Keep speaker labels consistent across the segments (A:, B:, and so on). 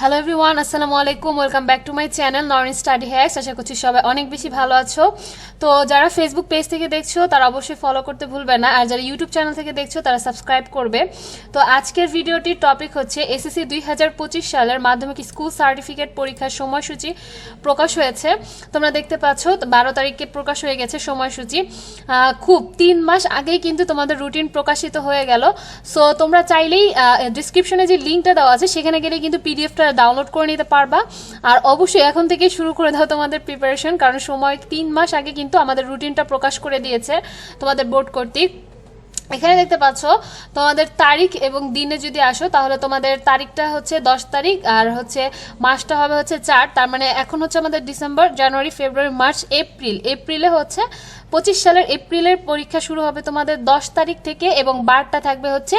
A: Hello everyone আসসালামু আলাইকুম welcome back to my channel Naren study hacks আশা করছি সবাই অনেক বেশি ভালো আছো। তো যারা ফেসবুক পেজ থেকে দেখছ, তারা অবশ্যই ফলো করতে ভুলবে না। আর যারা ইউটিউব চ্যানেল থেকে দেখছ, তারা সাবস্ক্রাইব করবে। তো আজকের ভিডিওটির টপিক হচ্ছে এসএসসি দুই হাজার পঁচিশ সালের মাধ্যমিক স্কুল সার্টিফিকেট পরীক্ষার সময়সূচি প্রকাশ হয়েছে। তোমরা দেখতে পাচ্ছ, বারো তারিখে প্রকাশ হয়ে গেছে সময়সূচি। খুব তিন মাস আগেই কিন্তু তোমাদের রুটিন প্রকাশিত হয়ে গেল। সো তোমরা চাইলেই ডিসক্রিপশনে যে লিঙ্কটা দেওয়া আছে, সেখানে গেলে কিন্তু পিডিএফটা ডাউনলোড করে নিতে পারবা। আর অবশ্যই এখন থেকে শুরু করে দাও তোমাদের প্রিপারেশন কারণ সময় তিন মাস আগে কিন্তু আমাদের রুটিনটা প্রকাশ করে দিয়েছে তোমাদের বোর্ড কর্তৃক। এখানে দেখতে পাচ্ছ, তোমাদের তারিখ এবং দিনে যদি আসো, তাহলে তোমাদের তারিখটা হচ্ছে দশ তারিখ, আর হচ্ছে মাসটা হবে হচ্ছে চার, তার মানে এখন হচ্ছে আমাদের December, January, February, March, April. এপ্রিলে হচ্ছে পঁচিশ সালের এপ্রিলের পরীক্ষা শুরু হবে তোমাদের দশ তারিখ থেকে এবং বারটা থাকবে হচ্ছে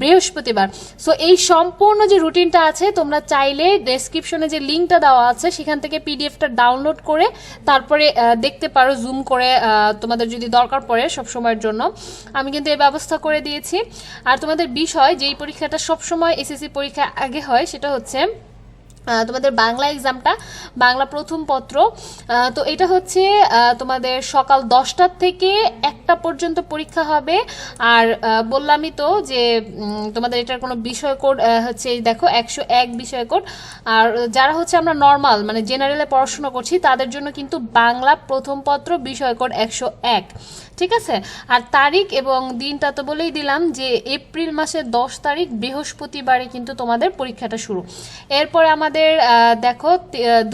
A: বৃহস্পতিবার। সো এই সম্পূর্ণ যে রুটিনটা আছে, তোমরা চাইলে ডেসক্রিপশনে যে লিঙ্কটা দেওয়া আছে, সেখান থেকে পিডিএফটা ডাউনলোড করে তারপরে দেখতে পারো জুম করে তোমাদের যদি দরকার পড়ে সব সময়ের জন্য। আমি কিন্তু এই ব্যবস্থা করে দিয়েছি। আর তোমাদের বিষয়, যেই পরীক্ষাটা সবসময় এসএসসি পরীক্ষা আগে হয়, সেটা হচ্ছে তোমাদের বাংলা এক্সামটা বাংলা প্রথম পত্র। তো এটা হচ্ছে তোমাদের সকাল দশটার থেকে একটা পর্যন্ত পরীক্ষা হবে। আর বললামই তো যে তোমাদের এটার কোনো বিষয় কোড হচ্ছে দেখো, একশো এক বিষয় কোড। আর যারা হচ্ছে আমরা নর্মাল মানে জেনারেলে পড়াশোনা করছি, তাদের জন্য কিন্তু বাংলা প্রথম পত্র বিষয় কোড একশো এক। ঠিক আছে? আর তারিখ এবং দিনটা তো বলেই দিলাম যে এপ্রিল মাসের দশ তারিখ বৃহস্পতিবারে কিন্তু তোমাদের পরীক্ষাটা শুরু। এরপরে আমাদের দেখো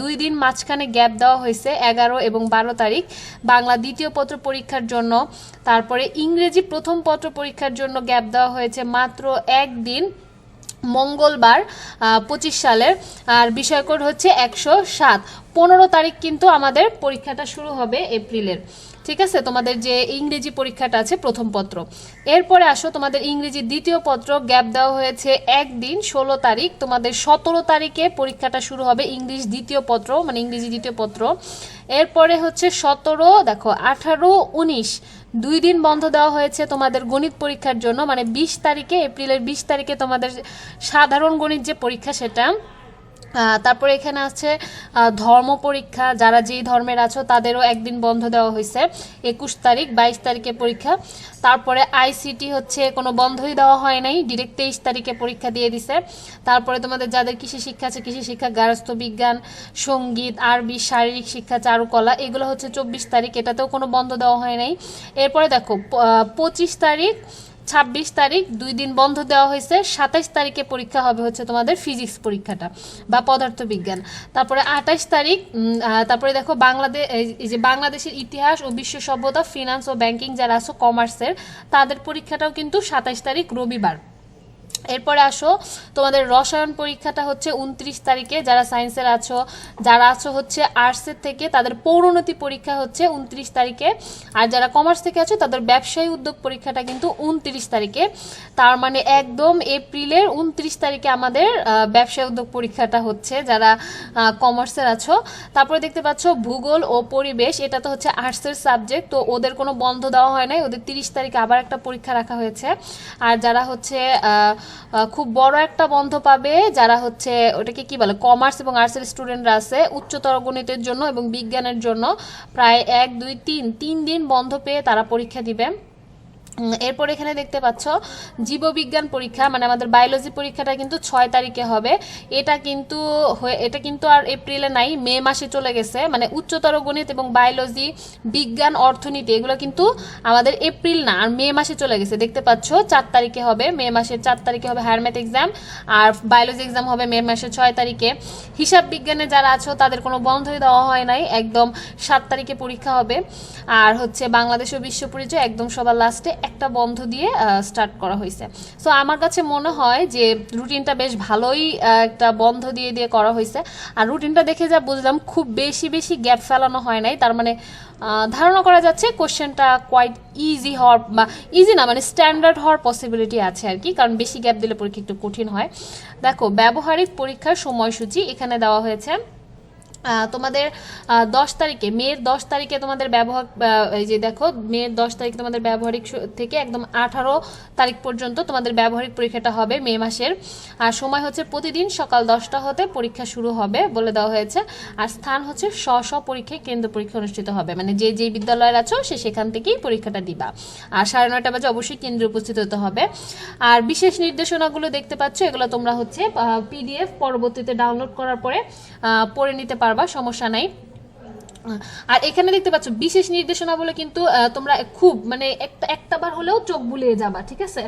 A: দুই দিন মাঝখানে গ্যাপ দেওয়া হয়েছে, এগারো এবং বারো তারিখ। বাংলা দ্বিতীয় পত্র পরীক্ষার জন্য, তারপরে ইংরেজি প্রথম পত্র পরীক্ষার জন্য গ্যাপ দেওয়া হয়েছে মাত্র একদিন মঙ্গলবার পঁচিশ সালের। আর বিষয় কোড হচ্ছে একশো সাত। পনেরো তারিখ কিন্তু আমাদের পরীক্ষাটা শুরু হবে এপ্রিলের। ঠিক আছে? তোমাদের যে ইংরেজি পরীক্ষাটা আছে প্রথম পত্র। এরপরে আসো, তোমাদের ইংরেজি দ্বিতীয় পত্র, গ্যাপ দেওয়া হয়েছে একদিন, ষোলো তারিখ। তোমাদের সতেরো তারিখে পরীক্ষাটা শুরু হবে ইংলিশ দ্বিতীয় পত্র মানে ইংরেজি দ্বিতীয় পত্র। এরপরে হচ্ছে সতেরো, দেখো, আঠারো, উনিশ। দুই দিন বন্ধ দেওয়া হয়েছে তোমাদের গণিত পরীক্ষার জন্য মানে বিশ তারিখে, এপ্রিলের বিশ তারিখে তোমাদের সাধারণ গণিত যে পরীক্ষা সেটা তারপরে এখানে আছে ধর্ম পরীক্ষা। যারা যেই ধর্মের আছো, তাদেরও একদিন বন্ধ দেওয়া হয়েছে, একুশ তারিখ, বাইশ তারিখে পরীক্ষা। তারপরে আইসিটি হচ্ছে, কোনো বন্ধই দেওয়া হয় নাই ডিরেক্ট তেইশ তারিখে পরীক্ষা দিয়ে দিছে। তারপরে তোমাদের যাদের কৃষি শিক্ষা আছে, কৃষি শিক্ষা গার্হস্থ্য বিজ্ঞান, সংগীত, আরবি, শারীরিক শিক্ষা, চারুকলা, এগুলো হচ্ছে চব্বিশ তারিখ, এটাতেও কোনো বন্ধ দেওয়া হয় নাই। এরপরে দেখো পঁচিশ তারিখ ছাব্বিশ তারিখ, দুই দিন বন্ধ দেওয়া হয়েছে, সাতাইশ তারিখে পরীক্ষা হবে হচ্ছে তোমাদের ফিজিক্স পরীক্ষাটা বা পদার্থবিজ্ঞান। তারপরে আঠাইশ তারিখ তারপরে দেখো বাংলাদেশ এই যে বাংলাদেশের ইতিহাস ও বিশ্ব সভ্যতা ফিনান্স ও ব্যাংকিং যারা আছো কমার্সের তাদের পরীক্ষাটাও কিন্তু সাতাইশ তারিখ রবিবার। এরপরে আসো, তোমাদের রসায়ন পরীক্ষাটা হচ্ছে উনত্রিশ তারিখে, যারা সায়েন্সের আছো, যারা আছো হচ্ছে আর্টসের থেকে, তাদের পৌরোন্নতি পরীক্ষা হচ্ছে উনত্রিশ তারিখে। আর যারা কমার্স থেকে আছো, তাদের ব্যবসায়ী উদ্যোগ পরীক্ষাটা কিন্তু উনত্রিশ তারিখে। তার মানে একদম এপ্রিলের উনত্রিশ তারিখে আমাদের ব্যবসায়ী উদ্যোগ পরীক্ষাটা হচ্ছে, যারা কমার্সের আছো। তারপরে দেখতে পাচ্ছ ভূগোল ও পরিবেশ, এটা তো হচ্ছে আর্টসের সাবজেক্ট, তো ওদের কোনো বন্ধ দেওয়া হয় নাই, ওদের তিরিশ তারিখে আবার একটা পরীক্ষা রাখা হয়েছে। আর যারা হচ্ছে খুব বড় একটা বন্ধ পাবে যারা হচ্ছে ওটাকে কি বলে কমার্স এবং আর্টসের স্টুডেন্টরা আছে, উচ্চতর গণিতের জন্য এবং বিজ্ঞানের জন্য প্রায় এক, দুই, তিন তিন দিন বন্ধ পেয়ে তারা পরীক্ষা দিবে। এরপর এখানে দেখতে পাচ্ছ, জীববিজ্ঞান পরীক্ষা মানে আমাদের বায়োলজি পরীক্ষাটা কিন্তু ছয় তারিখে হবে। এটা কিন্তু এটা কিন্তু আর এপ্রিলে নাই, মে মাসে চলে গেছে। মানে উচ্চতর গণিত এবং বায়োলজি বিজ্ঞান, অর্থনীতি, এগুলো কিন্তু আমাদের এপ্রিল না, আর মে মাসে চলে গেছে। দেখতে পাচ্ছ, চার তারিখে হবে, মে মাসের চার তারিখে হবে হায়ার ম্যাথ এক্সাম আর বায়োলজি এক্সাম হবে মে মাসের ছয় তারিখে। হিসাব বিজ্ঞানে যারা আছো, তাদের কোনো বন্ধই দেওয়া হয় নাই, একদম সাত তারিখে পরীক্ষা হবে। আর হচ্ছে বাংলাদেশ ও বিশ্ব পরিচয়, একদম সবার লাস্টে একটা বন্ধ দিয়ে স্টার্ট করা হয়েছে। সো আমার কাছে মনে হয় যে রুটিনটা বেশ ভালোই একটা বন্ধ দিয়ে দিয়ে করা হয়েছে। আর রুটিনটা দেখে যা বুঝলাম, খুব বেশি বেশি গ্যাপ ফেলানো হয় নাই। তার মানে ধারণা করা যাচ্ছে কোশ্চেনটা কোয়াইট ইজি হওয়ার বা ইজি না মানে স্ট্যান্ডার্ড হওয়ার পসিবিলিটি আছে আর কি। কারণ বেশি গ্যাপ দিলে পরীক্ষা একটু কঠিন হয়। দেখো, ব্যবহারিক পরীক্ষার সময়সূচি এখানে দেওয়া হয়েছে। তোমাদের দশ তারিখে মেয়ের দশ তারিখে তোমাদের ব্যবহার এই যে দেখো মেয়ের দশ তারিখে তোমাদের ব্যবহারিক থেকে একদম আঠারো তারিখ পর্যন্ত তোমাদের ব্যবহারিক পরীক্ষাটা হবে মে মাসের। আর সময় হচ্ছে প্রতিদিন সকাল দশটা হতে পরীক্ষা শুরু হবে বলে দেওয়া হয়েছে। আর স্থান হচ্ছে স্ব স্ব পরীক্ষায় কেন্দ্র পরীক্ষা অনুষ্ঠিত হবে। মানে যে যে বিদ্যালয়ের আছো সে সেখান থেকেই পরীক্ষাটা দিবা। আর সাড়ে নয়টা বাজে অবশ্যই কেন্দ্রে উপস্থিত হতে হবে। আর বিশেষ নির্দেশনাগুলো দেখতে পাচ্ছ, এগুলো তোমরা হচ্ছে পিডিএফ পরবর্তীতে ডাউনলোড করার পরে পড়ে নিতে পারবা সমস্যা নাই। আর এখানে দেখতে পাচ্ছ, বিশেষ নির্দেশনা বলে কিন্তু তোমরা খুব মানে একটা একটা বার হলেও চোখ বুলিয়ে যাবা, ঠিক আছে?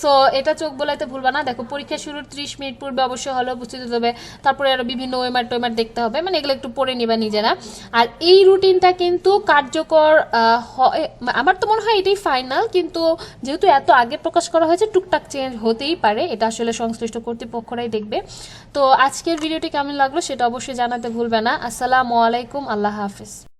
A: সো এটা চোখ বোলাইতে ভুলবা না। দেখো, পরীক্ষা শুরুর ত্রিশ মিনিট পূর্বে অবশ্যই হলে উপস্থিত হতে হবে। তারপরে আরও বিভিন্ন ওয়েমার টোয়েমার দেখতে হবে। মানে এগুলো একটু পড়ে নিবা নিজেরা। আর এই রুটিনটা কিন্তু কার্যকর হয়, আমার তো মনে হয় এটাই ফাইনাল কিন্তু যেহেতু এত আগে প্রকাশ করা হয়েছে, টুকটাক চেঞ্জ হতেই পারে। এটা আসলে সংশ্লিষ্ট কর্তৃপক্ষরাই দেখবে। তো আজকের ভিডিওটি কেমন লাগল সেটা অবশ্যই জানাতে ভুলবে না। আসসালামু আলাইকুম। আল্লাহ হাফিজ। Homeoffice.